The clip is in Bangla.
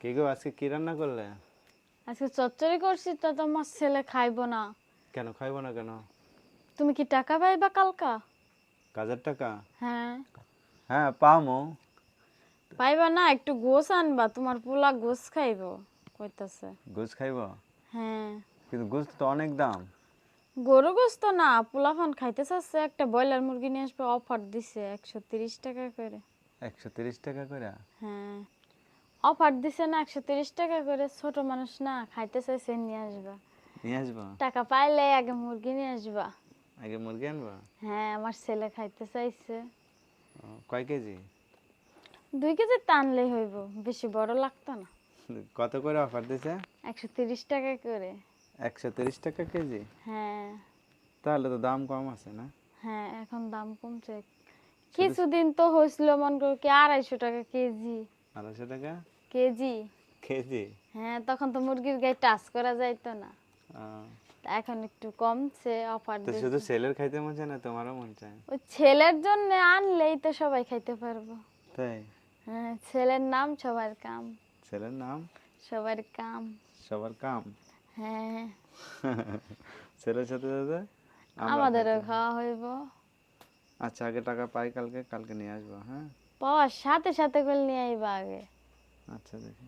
কি গো আজকে কি রান্না করলে? আজকে চচ্চড়ি করছি তো তোমার ছেলে খাইবো না। কেন খাইবো না কেন? তুমি কি টাকা পাইবা কালকা? কাজের টাকা? হ্যাঁ। হ্যাঁ পামো। পাইবা না একটু গোস আনবা তোমার পোলা গোস খাইবো কইতাছে। গোস খাইব? হ্যাঁ। কিন্তু গোস তো অনেক দাম। গরু গোস তো না পোলাফান খাইতে চাচ্ছে একটা ব্রয়লার মুরগি নিয়ে আসবে অফার দিছে একশো তিরিশ টাকা করে। একশো তিরিশ টাকা করে? হ্যাঁ। অফার দিছে না একশো তিরিশ টাকা করে। ছোট মানুষ না খাইতে চাইছে নিয়ে আসবা। নিয়ে আসব? টাকা পাইলে আগে মুরগি নিয়ে আসবা। আগে মুরগি আনব? হ্যাঁ আমার ছেলে খাইতে চাইছে। কয় কেজি? দুই কেজি টানলেই হইব বেশি বড় লাগতো না। কত করে অফার দিছে? একশো তিরিশ টাকা করে। একশো তিরিশ টাকা কেজি? হ্যাঁ। তাহলে তো দাম কম আছে না? হ্যাঁ এখন দাম কমছে। কিছুদিন তো হয়েছিল মন করো কি আড়াইশো টাকা কেজি। আড়াইশো টাকা? কেজি? কেজি? হ্যাঁ তখন তো মুরগির গায়ে টাচ করা যাইতো না। এখন একটু কমছে অফার তো শুধু ছেলের খাইতে মন চায় না তোমারও মন চায়? ওই ছেলের জন্য আনলেই তো সবাই খাইতে পারব। তাই? হ্যাঁ ছেলের নাম সবার কাম। ছেলের নাম? সবার কাম। সবার কাম? হ্যাঁ। ছেলের সাথে সাথে আমাদেরও খাওয়া হইব। আচ্ছা আগে টাকা পাই কালকে কালকে নিয়ে আসব হ্যাঁ? পাওয়ার সাথে সাথে করে নিয়ে আইবা আগে। আচ্ছা দেখি।